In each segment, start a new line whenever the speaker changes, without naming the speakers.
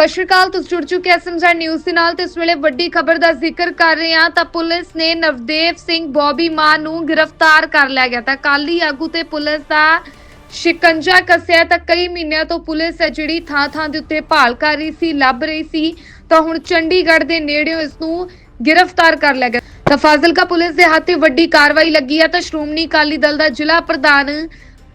ਸਤਿ ਸ਼੍ਰੀ ਅਕਾਲ, ਤੁਸੀਂ ਜੁੜ ਚੁੱਕੇ ਐਸਐਮਜ਼ੈਡ ਨਿਊਜ਼ ਦੇ ਨਾਲ ਤੇ ਇਸ ਵੇਲੇ ਵੱਡੀ ਖਬਰ ਦਾ ਜ਼ਿਕਰ ਕਰ ਰਹੇ ਹਾਂ ਤਾਂ ਪੁਲਿਸ ਨੇ ਨਵਦੇਵ ਸਿੰਘ ਬੋਬੀ ਮਾਨ ਨੂੰ ਗ੍ਰਿਫਤਾਰ ਕਰ ਲਿਆ ਗਿਆ ਤਾਂ ਕਾਲੀ ਆਗੂ ਤੇ ਪੁਲਿਸ ਦਾ ਸ਼ਿਕੰਜਾ ਕੱਸਿਆ ਤਾਂ ਕਈ ਮਹੀਨਿਆਂ ਤੋਂ ਪੁਲਿਸ ਹੈ ਜਿਹੜੀ ਥਾਂ ਥਾਂ ਦੇ ਉੱਤੇ ਭਾਲ ਕਰ ਰਹੀ ਸੀ, ਲੱਭ ਰਹੀ ਸੀ ਤਾਂ ਹੁਣ ਚੰਡੀਗੜ੍ਹ ਦੇ ਨੇੜਿਓਂ ਇਸ ਨੂੰ ਗ੍ਰਿਫਤਾਰ ਕਰ ਲਿਆ ਗਿਆ। ਤਾਂ ਫਾਜ਼ਿਲਕਾ ਪੁਲਿਸ ਦੇ ਹੱਥੇ ਵੱਡੀ ਕਾਰਵਾਈ ਲੱਗੀ ਹੈ ਤਾਂ ਸ਼੍ਰੋਮਣੀ ਅਕਾਲੀ ਦਲ ਦਾ ਜ਼ਿਲ੍ਹਾ ਪ੍ਰਧਾਨ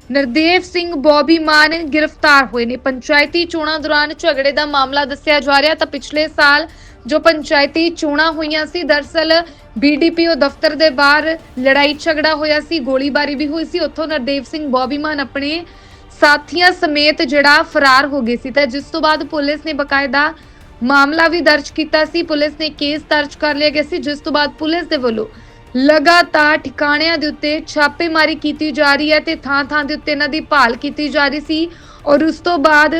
ਨਰਦੇਵ ਸਿੰਘ ਬੋਬੀ ਮਾਨ ਗ੍ਰਿਫਤਾਰ ਹੋਏ ਨੇ। ਪੰਚਾਇਤੀ ਚੋਣਾਂ ਦੌਰਾਨ ਝਗੜੇ ਦਾ ਮਾਮਲਾ ਦੱਸਿਆ ਜਾ ਰਿਹਾ ਤਾਂ ਪਿਛਲੇ ਸਾਲ ਜੋ ਪੰਚਾਇਤੀ ਚੋਣਾਂ ਹੋਈਆਂ ਸੀ, ਦਰਸਲ ਬੀਡੀਪੀਓ ਦਫ਼ਤਰ ਦੇ ਬਾਹਰ ਲੜਾਈ ਝਗੜਾ ਹੋਇਆ ਸੀ, ਗੋਲੀਬਾਰੀ ਵੀ ਹੋਈ ਸੀ। ਉੱਥੋਂ ਨਰਦੇਵ ਸਿੰਘ ਬੋਬੀ ਮਾਨ ਆਪਣੇ ਸਾਥੀਆਂ ਸਮੇਤ ਜਿਹੜਾ ਫਰਾਰ ਹੋ ਗਏ ਸੀ ਤਾਂ ਜਿਸ ਤੋਂ ਬਾਅਦ ਪੁਲਿਸ ਨੇ ਬਕਾਇਦਾ ਮਾਮਲਾ ਵੀ ਦਰਜ ਕੀਤਾ ਸੀ। ਪੁਲਿਸ ਨੇ ਕੇਸ ਦਰਜ ਕਰ ਲਿਆ ਗਿਆ ਸੀ, ਜਿਸ ਤੋਂ ਬਾਅਦ ਪੁਲਿਸ ਦੇ ਵੱਲੋਂ ਲਗਾਤਾਰ ਠਿਕਾਣਿਆਂ ਦੇ ਉੱਤੇ ਛਾਪੇਮਾਰੀ ਕੀਤੀ ਜਾ ਰਹੀ ਹੈ ਤੇ ਥਾਂ-ਥਾਂ ਦੇ ਉੱਤੇ ਇਹਨਾਂ ਦੀ ਭਾਲ ਕੀਤੀ ਜਾ ਰਹੀ ਸੀ ਔਰ ਉਸ ਤੋਂ ਬਾਅਦ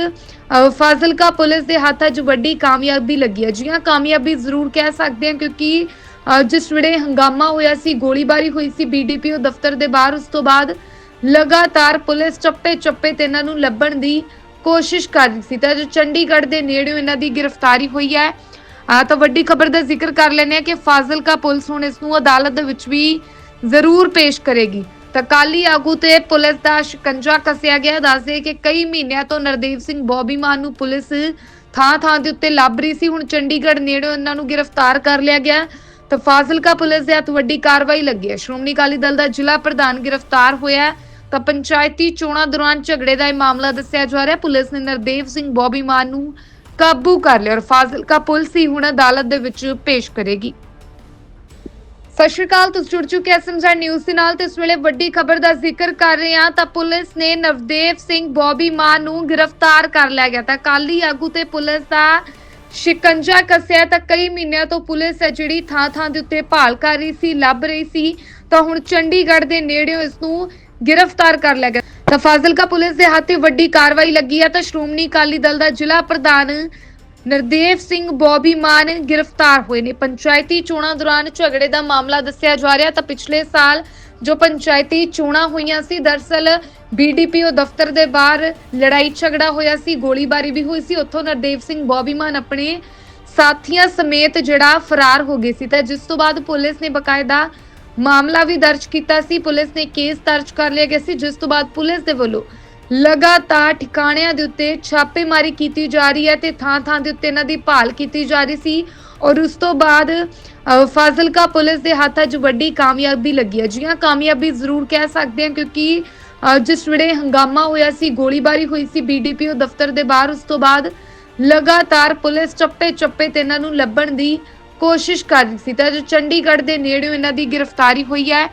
ਫਾਜ਼ਿਲਕਾ ਪੁਲਿਸ ਦੇ ਹੱਥ ਅੱਜ ਵੱਡੀ ਕਾਮਯਾਬੀ ਲੱਗੀ ਹੈ। ਜੀ ਕਾਮਯਾਬੀ ਜ਼ਰੂਰ ਕਹਿ ਸਕਦੇ ਹਾਂ ਕਿਉਂਕਿ ਅ, ਜਿਸ ਵੇਲੇ ਹੰਗਾਮਾ ਹੋਇਆ ਸੀ ਗੋਲੀਬਾਰੀ ਹੋਈ ਸੀ ਬੀਡੀਪੀਓ ਦਫ਼ਤਰ ਦੇ ਬਾਹਰ ਉਸ ਤੋਂ ਬਾਅਦ ਲਗਾਤਾਰ ਪੁਲਿਸ ਚੱਪੇ-ਚੱਪੇ ਤੇ ਇਹਨਾਂ ਨੂੰ ਲੱਭਣ ਦੀ ਕੋਸ਼ਿਸ਼ ਕਰ ਰਹੀ ਸੀ। ਤਾਂ ਜੋ ਚੰਡੀਗੜ੍ਹ ਦੇ ਨੇੜਿਓਂ ਇਹਨਾਂ ਦੀ ਗ੍ਰਿਫਤਾਰੀ ਹੋਈ ਹੈ। ਆ ਤਾਂ ਵੱਡੀ ਖਬਰ ਦਾ ਜ਼ਿਕਰ ਕਰ ਲੈਂਦੇ ਆ ਕਿ ਫਾਜ਼ਿਲਕਾ ਪੁਲਿਸ ਹੁਣ ਇਸ ਨੂੰ ਅਦਾਲਤ ਦੇ ਵਿੱਚ ਵੀ ਜ਼ਰੂਰ ਪੇਸ਼ ਕਰੇਗੀ। ਤਾਂ ਕਾਲੀ ਆਗੂ ਤੇ ਪੁਲਿਸ ਦਾ ਸ਼ਿਕੰਜਾ ਕੱਸਿਆ ਗਿਆ। ਦੱਸਦੇ ਕਿ ਕਈ ਮਹੀਨਿਆਂ ਤੋਂ ਨਰਦੇਵ ਸਿੰਘ ਬੋਬੀ ਮਾਨ ਨੂੰ ਪੁਲਿਸ ਥਾਂ ਥਾਂ ਦੇ ਉੱਤੇ ਲੱਭ ਰਹੀ ਸੀ। ਹੁਣ ਚੰਡੀਗੜ੍ਹ ਨੇੜੇ ਇਹਨਾਂ ਨੂੰ ਗ੍ਰਿਫਤਾਰ ਕਰ ਲਿਆ ਗਿਆ। ਤਾਂ ਫਾਜ਼ਿਲਕਾ ਪੁਲਿਸ ਦੇ ਹੱਥ ਵੱਡੀ ਕਾਰਵਾਈ ਲੱਗੀ ਹੈ। ਸ਼੍ਰੋਮਣੀ ਅਕਾਲੀ ਦਲ ਦਾ ਜ਼ਿਲ੍ਹਾ ਪ੍ਰਧਾਨ ਗ੍ਰਿਫਤਾਰ ਹੋਇਆ ਤਾਂ ਪੰਚਾਇਤੀ ਚੋਣਾਂ ਦੌਰਾਨ ਝਗੜੇ ਦਾ ਇਹ ਮਾਮਲਾ ਦੱਸਿਆ ਜਾ ਰਿਹਾ ਪੁਲਿਸ ਨੇ ਨਰਦੇਵ ਸਿੰਘ ਬੋਬੀ ਮਾਨ ਨੂੰ ਕਾਬੂ ਕਰ ਲਿਆ ਔਰ ਫਾਜ਼ਿਲਕਾ ਪੁਲਿਸ ਹੀ ਹੁਣ ਅਦਾਲਤ ਦੇ ਵਿੱਚ ਪੇਸ਼ ਕਰੇਗੀ। ਸਤਿ ਸ਼੍ਰੀ ਅਕਾਲ, ਤੁਸੀਂ ਜੁੜ ਚੁੱਕੇ ਐਸਐਮਜ਼ੈਡ ਨਿਊਜ਼ ਦੇ ਨਾਲ ਤੇ ਇਸ ਵੇਲੇ ਵੱਡੀ ਖਬਰ ਦਾ ਜ਼ਿਕਰ ਕਰ ਰਹੇ ਹਾਂ ਤਾਂ ਪੁਲਿਸ ਨੇ ਨਵਦੇਵ ਸਿੰਘ ਬੋਬੀ ਮਾਨ ਨੂੰ ਗ੍ਰਿਫਤਾਰ ਕਰ ਲਿਆ ਗਿਆ ਤਾਂ ਕਾਲੀ ਆਗੂ ਤੇ ਪੁਲਿਸ ਦਾ ਸ਼ਿਕੰਜਾ ਕੱਸਿਆ ਤਾਂ ਕਈ ਮਹੀਨਿਆਂ ਤੋਂ ਪੁਲਿਸ ਹੈ ਜਿਹੜੀ ਥਾਂ ਥਾਂ ਦੇ ਉੱਤੇ ਭਾਲ ਕਰ ਰਹੀ ਸੀ, ਲੱਭ ਰਹੀ ਸੀ ਤਾਂ ਹੁਣ ਚੰਡੀਗੜ੍ਹ ਦੇ ਨੇੜਿਓਂ ਇਸ ਨੂੰ ਗ੍ਰਿਫਤਾਰ ਕਰ ਲਿਆ ਗਿਆ। ਤਾਂ ਫਾਜ਼ਿਲਕਾ ਪੁਲਿਸ ਦੇ ਹੱਥੇ ਵੱਡੀ ਕਾਰਵਾਈ ਲੱਗੀ ਹੈ ਤਾਂ ਸ਼੍ਰੋਮਣੀ ਅਕਾਲੀ ਦਲ ਦਾ ਜ਼ਿਲ੍ਹਾ ਪ੍ਰਧਾਨ ਨਰਦੇਵ ਸਿੰਘ ਬੋਬੀ ਮਾਨ ਗ੍ਰਿਫਤਾਰ ਹੋਏ ਨੇ। ਪੰਚਾਇਤੀ ਚੋਣਾਂ ਦੌਰਾਨ ਝਗੜੇ ਦਾ ਮਾਮਲਾ ਦੱਸਿਆ ਜਾ ਰਿਹਾ ਤਾਂ ਪਿਛਲੇ ਸਾਲ ਜੋ ਪੰਚਾਇਤੀ ਚੋਣਾਂ ਹੋਈਆਂ ਸੀ, ਦਰਸਲ ਬੀਡੀਪੀਓ ਦਫ਼ਤਰ ਦੇ ਬਾਹਰ ਲੜਾਈ ਝਗੜਾ ਹੋਇਆ ਸੀ, ਗੋਲੀਬਾਰੀ ਵੀ ਹੋਈ ਸੀ। ਉੱਥੋਂ ਨਰਦੇਵ ਸਿੰਘ ਬੋਬੀ ਮਾਨ ਆਪਣੇ ਸਾਥੀਆਂ ਸਮੇਤ ਜਿਹੜਾ ਫਰਾਰ ਹੋ ਗਏ ਸੀ ਤਾਂ ਜਿਸ ਤੋਂ ਬਾਅਦ ਪੁਲਿਸ ਨੇ ਬਕਾਇਦਾ ਮਾਮਲਾ ਵੀ ਦਰਜ ਕੀਤਾ ਸੀ। ਪੁਲਿਸ ਨੇ ਕੇਸ ਦਰਜ ਕਰ ਲਿਆ ਗਿਆ ਸੀ ਜਿਸ ਤੋਂ ਬਾਅਦ ਪੁਲਿਸ ਦੇ ਵੱਲੋਂ ਲਗਾਤਾਰ ਠਿਕਾਣਿਆਂ ਦੇ ਉੱਤੇ ਛਾਪੇਮਾਰੀ ਕੀਤੀ ਜਾ ਰਹੀ ਹੈ ਤੇ ਥਾਂ-ਥਾਂ ਦੇ ਉੱਤੇ ਇਹਨਾਂ ਦੀ ਭਾਲ ਕੀਤੀ ਜਾ ਰਹੀ ਸੀ ਔਰ ਉਸ ਤੋਂ ਬਾਅਦ ਅ, ਫਾਜ਼ਿਲਕਾ ਪੁਲਿਸ ਦੇ ਹੱਥ 'ਚ ਵੱਡੀ ਕਾਮਯਾਬੀ ਲੱਗੀ ਹੈ। ਜੀ ਹਾਂ ਕਾਮਯਾਬੀ ਜ਼ਰੂਰ ਕਹਿ ਸਕਦੇ ਹਾਂ ਕਿਉਂਕਿ ਅ, ਜਿਸ ਵੇਲੇ ਹੰਗਾਮਾ ਹੋਇਆ ਸੀ ਗੋਲੀਬਾਰੀ ਹੋਈ ਸੀ ਬੀਡੀਪੀਓ ਦਫ਼ਤਰ ਦੇ ਬਾਹਰ ਉਸ ਤੋਂ ਬਾਅਦ ਲਗਾਤਾਰ ਪੁਲਿਸ ਚੱਪੇ-ਚੱਪੇ ਤੇ ਇਹਨਾਂ ਨੂੰ ਲੱਭਣ ਦੀ ਕੋਸ਼ਿਸ਼ ਕਰ ਰਹੀ ਸੀ। ਤਾਂ ਜੋ ਚੰਡੀਗੜ੍ਹ ਦੇ ਨੇੜਿਓਂ ਇਹਨਾਂ ਦੀ ਗ੍ਰਿਫਤਾਰੀ ਹੋਈ ਹੈ।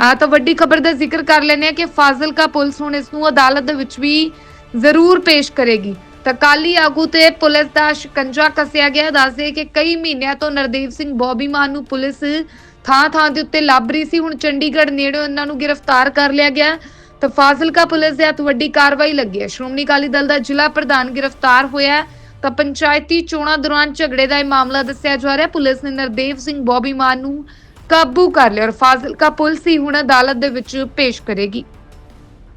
ਆ, ਤਾਂ ਵੱਡੀ ਖਬਰ ਦਾ ਜ਼ਿਕਰ ਕਰ ਲੈਂਦੇ ਆ ਕਿ ਫਾਜ਼ਿਲਕਾ ਪੁਲਿਸ ਹੁਣ ਇਸ ਨੂੰ ਅਦਾਲਤ ਦੇ ਵਿੱਚ ਵੀ ਜ਼ਰੂਰ ਪੇਸ਼ ਕਰੇਗੀ। ਤਾਂ ਕਾਲੀ ਆਗੂ ਤੇ ਪੁਲਿਸ ਦਾ ਸ਼ਿਕੰਜਾ ਕੱਸਿਆ ਗਿਆ ਦੱਸਦੇ ਕਿ ਕਈ ਮਹੀਨਿਆਂ ਤੋਂ ਨਰਦੇਵ ਸਿੰਘ ਬੋਬੀ ਮਾਨ ਨੂੰ ਪੁਲਿਸ ਥਾਂ ਥਾਂ ਦੇ ਉੱਤੇ ਲੱਭ ਰਹੀ ਸੀ। ਹੁਣ ਚੰਡੀਗੜ੍ਹ ਨੇੜਿਓਂ ਇਹਨਾਂ ਨੂੰ ਗ੍ਰਿਫਤਾਰ ਕਰ ਲਿਆ ਗਿਆ। ਤਾਂ ਫਾਜ਼ਿਲਕਾ ਪੁਲਿਸ ਦੇ ਹੱਥ ਵੱਡੀ ਕਾਰਵਾਈ ਲੱਗੀ ਹੈ। ਸ਼੍ਰੋਮਣੀ ਅਕਾਲੀ ਦਲ ਦਾ ਜ਼ਿਲ੍ਹਾ ਪ੍ਰਧਾਨ ਗ੍ਰਿਫਤਾਰ ਹੋਇਆ ਹੈ। ਤਾਂ ਪੰਚਾਇਤੀ ਚੋਣਾਂ ਦੌਰਾਨ ਝਗੜੇ ਦਾ ਇਹ ਮਾਮਲਾ ਦੱਸਿਆ ਜਾ ਰਿਹਾ। ਪੁਲਿਸ ਨੇ ਨਰਦੇਵ ਸਿੰਘ ਬੋਬੀ ਮਾਨ ਨੂੰ ਕਾਬੂ ਕਰ ਲਿਆ ਔਰ ਫਾਜ਼ਿਲਕਾ ਪੁਲਿਸ ਹੀ ਹੁਣ ਅਦਾਲਤ ਦੇ ਵਿੱਚ ਪੇਸ਼ ਕਰੇਗੀ।